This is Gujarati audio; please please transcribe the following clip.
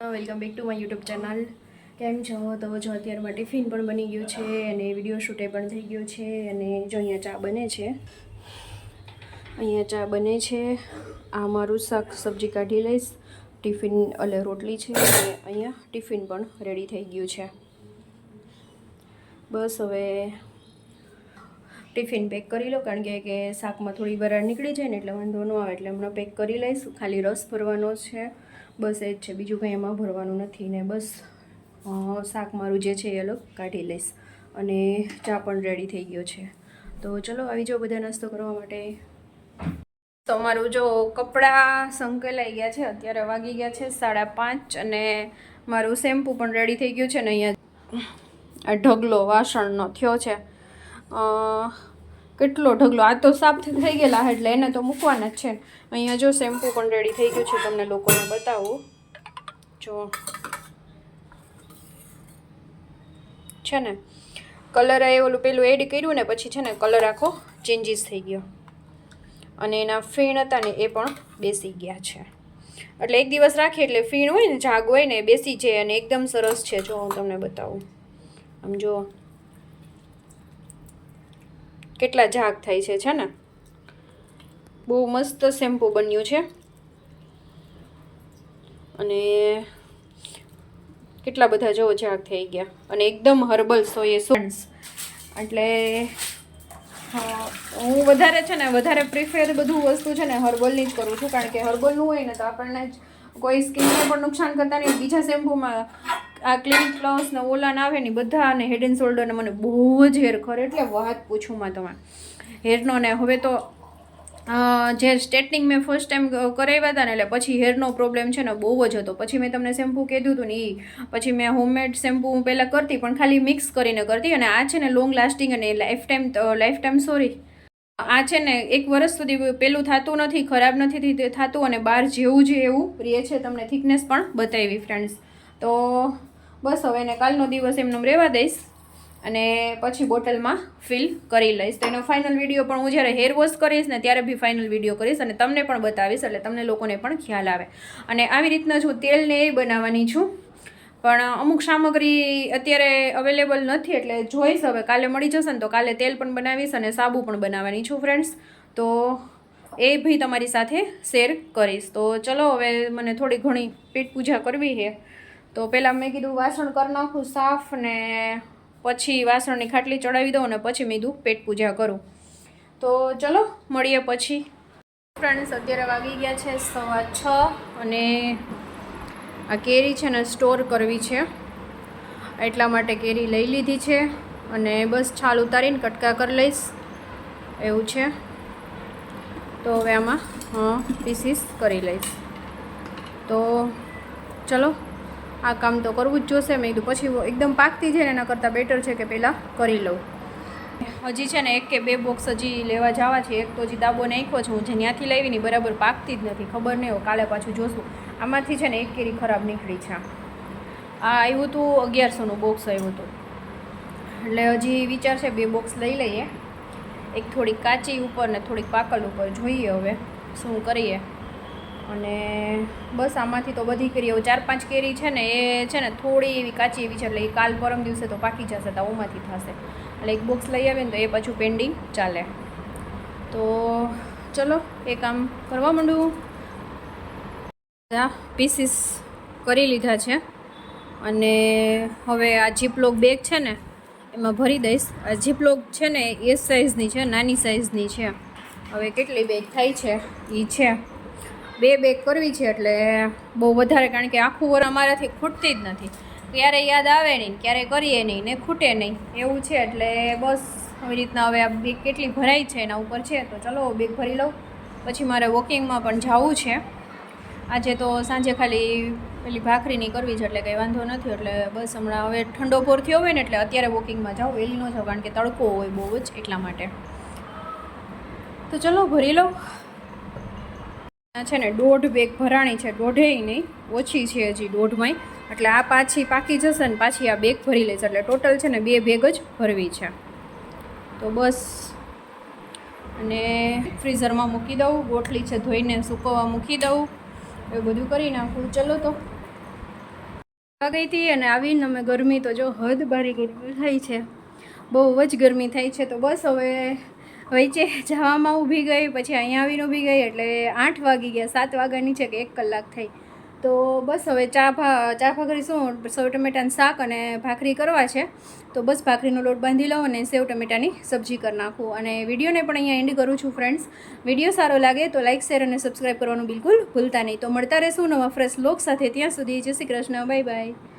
Welcome back to my YouTube channel કેમ છો? તો જો અત્યારમાં ટિફિન પણ બની ગયું છે અને વીડિયો શૂટે પણ થઈ ગયો છે અને જો અહીંયા ચા બને છે. અહીંયા ચા બને છે. આ મારું શાક સબ્જી કાઢી લઈશ. ટિફિન એટલે રોટલી છે અને અહીંયા ટિફિન પણ રેડી થઈ ગયું છે. બસ હવે ટિફિન પેક કરી લો, કારણ કે કે શાકમાં થોડી વરાળ નીકળી જાય ને એટલે વાંધો ન આવે એટલે હમણાં પેક કરી લઈશ. ખાલી રસ ભરવાનો છે. બસ એ જ છે. બીજું કંઈ એમાં ભરવાનું નથી ને બસ શાક મારું જે છે એ અલગ કાઢી લઈશ અને ચા પણ રેડી થઈ ગયો છે. તો ચલો આવી જાઓ બધા નાસ્તો કરવા માટે. તો મારું જો કપડાં સંકેલાઈ ગયા છે, અત્યારે વાગી ગયા છે સાડા પાંચ અને મારું શેમ્પૂ પણ રેડી થઈ ગયું છે ને અહીંયા ઢગલો વાસણનો થયો છે. કેટલો ઢગલો? આ તો સાફ થઈ ગયેલા એટલે એને તો મૂકવાના જ છે અહીંયા જો શેમ્પૂ પણ રેડી થઈ ગયું છે, તમને લોકોને બતાવું. જો. છે ને કલર એ ઓલું પેલું એડ કર્યું ને, પછી છે ને કલર આખો ચેન્જીસ થઈ ગયો. અને એના ફીણ હતા ને, એ પણ બેસી ગયા છે. એટલે એક દિવસ રાખીએ એટલે ફીણ હોય ને, જાગ હોય ને બેસી જાય અને એકદમ સરસ છે. જો હું તમને બતાવું. આમ જો. કેટલા ઝાગ થાય છે છે ને? બહુ મસ્ત શેમ્પૂ બન્યું છે. અને કેટલા બધા જો ઝાગ થઈ ગયા. અને એકદમ હર્બલ સો એ સોન્સ એટલે હા, હું વધારે છે ને વધારે પ્રિફેર બધું વસ્તુ છે ને હર્બલની જ કરું છું. કારણ કે હર્બલનું હોય ને તો આપણને જ કોઈ સ્કિનને પણ નુકસાન કરતા નહીં. બીજા શેમ્પૂમાં આ ક્લિનિક પ્લસ ને ઓલા આવે ને બધા અને હેડ એન્ડ શોલ્ડરને મને બહુ જ હેર ખરે એટલે વાત પૂછું માં તમે હેરનો ને હવે તો જે સ્ટેટનિંગ મેં ફર્સ્ટ ટાઈમ કરાવ્યા હતા ને એટલે પછી હેરનો પ્રોબ્લેમ છે ને બહુ જ હતો. પછી મેં તમને શેમ્પૂ કીધું હતું ને એ પછી મેં હોમમેડ શેમ્પૂ હું પહેલાં કરતી પણ ખાલી મિક્સ કરીને કરતી અને આ છે ને લોંગ લાસ્ટિંગ અને life time life time sorry આ છે ને એક વર્ષ સુધી પેલું થતું નથી, ખરાબ નથી થતું અને બહાર જેવું જે એવું પ્રિય છે તમને થિકનેસ પણ બતાવી ફ્રેન્ડ્સ તો બસ હવે એને કાલનો દિવસ એમને રહેવા દઈશ અને પછી બોટલમાં ફિલ કરી લઈશ. તો એનો ફાઇનલ વીડિયો પણ હું જ્યારે હેર વોશ કરીશ ને ત્યારે બી ફાઇનલ વીડિયો કરીશ અને તમને પણ બતાવીશ, એટલે તમને લોકોને પણ ખ્યાલ આવે. અને આવી રીતના હું તેલને એ બનાવવાની છું. પણ અમુક સામગ્રી અત્યારે અવેલેબલ નથી, એટલે જોઈશ હવે. કાલે મળી જશે ને તો કાલે તેલ પણ બનાવીશ અને સાબુ પણ બનાવવાની છું ફ્રેન્ડ્સ તો એ ભી તમારી સાથે શેર કરીશ. તો ચલો હવે મને થોડી ઘણી પેટ પૂજા કરવી છે. તો પહેલાં મેં કીધું વાસણ કરી નાખું સાફ ને પછી વાસણની ખાટલી ચડાવી દઉં ને પછી મેં કીધું પેટ પૂજા કરું. તો ચલો, મળીએ પછી. ફ્રેન્ડ્સ, અત્યારે વાગી ગયા છે સવા છ અને આ કેરી છે ને સ્ટોર કરવી છે. એટલા માટે કેરી લઈ લીધી છે અને બસ છાલ ઉતારીને કટકા કરી લઈશ. એવું છે. તો હવે આમાં પીસીસ કરી લઈશ. તો ચલો. આ કામ તો કરવું જ જોશે મેં કીધું, પછી એકદમ પાકતી છે ને એના કરતાં બેટર છે કે પહેલાં કરી લઉં. હજી છે ને એક કે બે બોક્સ હજી લેવા જવા છે, એક તો હજી દાબો નાખ્યો છે, હું જે ત્યાંથી લાવી ને બરાબર પાકતી જ નથી, ખબર નહીં કાલે પાછું જોશું. આમાંથી છે ને એક કેરી ખરાબ નીકળી છે. આ આવ્યું હતું અગિયારસોનું બોક્સ આવ્યું હતું એટલે હજી વિચાર છે બે બોક્સ લઈ લઈએ. એક થોડીક કાચી ઉપર ને થોડીક પાકલ ઉપર. જોઈએ હવે શું કરીએ. અને બસ આમાંથી તો બધી કેરી હવે ચાર પાંચ કેરી છે ને, એ છે ને થોડી એવી કાચી એવી છે, એટલે એ કાલ પરમ દિવસે તો પાકી જશે, તો થશે. એટલે એક બોક્સ લઈ આવીએ ને તો એ પાછું પેન્ડિંગ ચાલે. તો ચલો, એ કામ કરવા માંડું. બધા પીસીસ કરી લીધા છે. અને હવે આ જીપલોક બેગ છે ને, એમાં ભરી દઈશ. આ જીપલોક છે ને, એ સાઇઝની છે, નાની સાઇઝની છે. હવે કેટલી બેગ થાય છે? એ છે. બે બેગ કરવી છે એટલે બહુ વધારે, કારણ કે આખું વર અમારાથી ખૂટતી જ નથી. ક્યારે યાદ આવે નહીં ક્યારે કરીએ નહીં ને ખૂટે નહીં. એવું છે એટલે બસ આવી રીતના હવે આ બેગ કેટલી ભરાઈ છે એના ઉપર છે. તો ચલો બેગ ભરી લઉં. પછી મારે વોકિંગમાં પણ જવું છે. આજે તો સાંજે ખાલી પેલી ભાખરીની કરવી છે એટલે કંઈ વાંધો નથી. એટલે બસ હમણાં હવે ઠંડો પોર થયો હોય ને એટલે અત્યારે વોકિંગમાં જાઉં. વહેલી ન જાઉં, કારણ કે તડકો હોય બહુ જ એટલા માટે. તો ચલો ભરી લઉં. છે ને, દોઢ બેગ ભરાણી છે દોઢેય નહીં, ઓછી છે હજી દોઢમાંય. એટલે આ પાછી પાકી જશે ને, પાછી આ બેગ ભરી લઈશ એટલે ટોટલ છે ને, બે બેગ જ ભરવી છે. તો બસ. અને ફ્રીઝરમાં મૂકી દઉં, ગોઠલી છે ધોઈને સૂકવવા મૂકી દઉં. એ બધું કરી નાખું. ચલો તો. ગઈ હતી અને આવીને અમે ગરમી તો જો હદ બારી ગરમી થઈ છે. બહુ જ ગરમી થઈ છે. તો બસ હવે વચ્ચે જવામાં ઊભી ગઈ, પછી અહીંયા આવીને ઊભી ગઈ એટલે આઠ વાગી ગયા, સાત વાગ્યાની છે કે એક કલાક થઈ. તો બસ હવે ચા ભા, ચા ભાખરી શું, સેવ ટમેટાનું શાક અને ભાખરી કરવા છે. તો બસ ભાખરીનો લોટ બાંધી લઉં અને સેવ ટમેટાની સબ્જી કરી નાખું. અને વિડીયોને પણ અહીંયા એન્ડ કરું છું ફ્રેન્ડ્સ વીડિયો સારો લાગે તો લાઇક શેર અને સબસ્ક્રાઈબ કરવાનું બિલકુલ ભૂલતા નહીં. તો મળતા રહેશું નવા ફ્રેશ લોક સાથે. ત્યાં સુધી જય શ્રી કૃષ્ણ. Bye bye